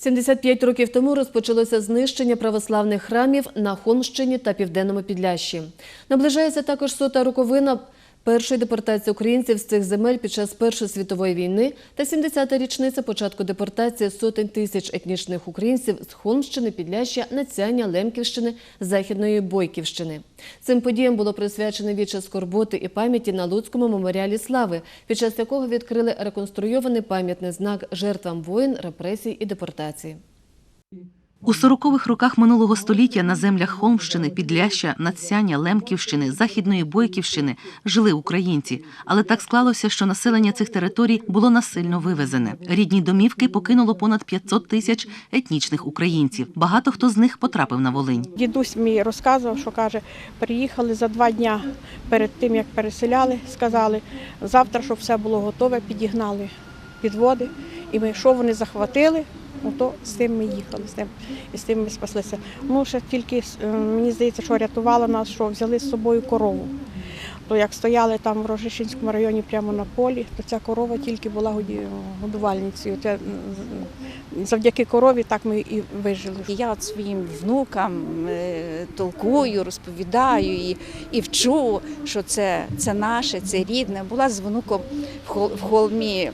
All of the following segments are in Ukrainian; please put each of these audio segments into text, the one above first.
75 років тому розпочалося знищення православних храмів на Холмщині та Південному Підлящі. Наближається також сота роковина першої депортації українців з цих земель під час Першої світової війни та 70-та річниця початку депортації сотень тисяч етнічних українців з Холмщини, Підляща, Нацяння, Лемківщини, Західної Бойківщини. Цим подіям було присвячене віче скорботи і пам'яті на Луцькому меморіалі слави, під час якого відкрили реконструйований пам'ятний знак жертвам воїн, репресій і депортації. У 40-х роках минулого століття на землях Холмщини, Підляща, Надсяння, Лемківщини, Західної Бойківщини жили українці, але так склалося, що населення цих територій було насильно вивезене. Рідні домівки покинуло понад 500 тисяч етнічних українців. Багато хто з них потрапив на Волинь. Дідусь мій розказував, що каже, приїхали за два дня перед тим, як переселяли, сказали, завтра, щоб все було готове, підігнали підводи. І ми, що вони захватили, ото з тим ми їхали, з тим, і з тим ми спаслися. Ну, ще тільки е, мені здається, що рятувало нас, що взяли з собою корову. То як стояли там в Рожищенському районі прямо на полі, то ця корова тільки була годувальницею. Це, завдяки корові так ми і вижили. Я от своїм внукам е, толкую, розповідаю і, і вчу, що це, це наше, це рідне. Була з внуком в холмі.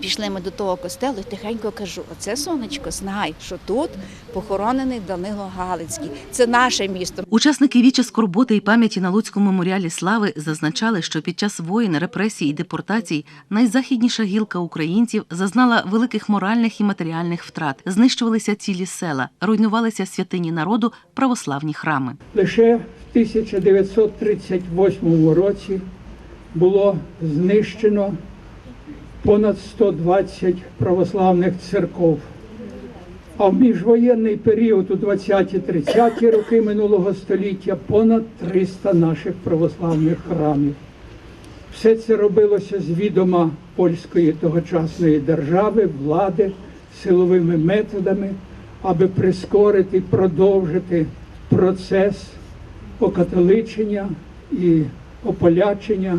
Пішли ми до того костелу і тихенько кажу: оце сонечко, знай, що тут похоронений Данило Галицький. Це наше місто. Учасники віча скорботи і пам'яті на Луцькому меморіалі слави зазначали, що під час воїн, репресій і депортацій найзахідніша гілка українців зазнала великих моральних і матеріальних втрат. Знищувалися цілі села, руйнувалися святині народу, православні храми. Лише в 1938 році було знищено понад 120 православних церков. А в міжвоєнний період у 20-30 роки минулого століття понад 300 наших православних храмів. Все це робилося з відома польської тогочасної держави, влади, силовими методами, аби прискорити, продовжити процес окатоличення і ополячення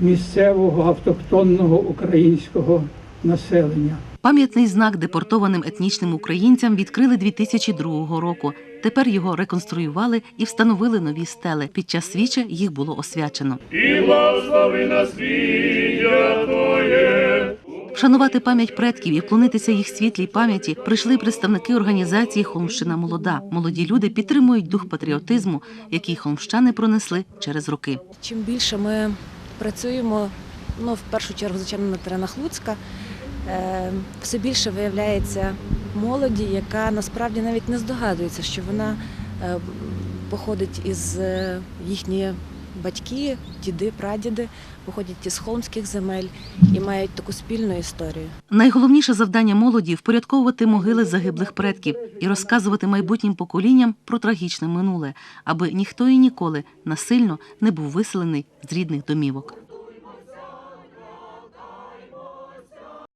місцевого автохтонного українського населення. Пам'ятний знак депортованим етнічним українцям відкрили 2002 року. Тепер його реконструювали і встановили нові стели. Під час свіча їх було освячено. і благослови нас Твоє. Вшанувати пам'ять предків і вклонитися їх світлій пам'яті прийшли представники організації Холмщина Молода. Молоді люди підтримують дух патріотизму, який холмщани пронесли через роки. Чим більше ми працюємо, ну в першу чергу, звичайно, на теренах Луцька, е, все більше виявляється молоді, яка насправді навіть не здогадується, що вона е, походить із е, їхні батьки, діди, прадіди, походять із холмських земель і мають таку спільну історію. Найголовніше завдання молоді впорядковувати могили загиблих предків і розказувати майбутнім поколінням про трагічне минуле, аби ніхто і ніколи насильно не був виселений з рідних домівок.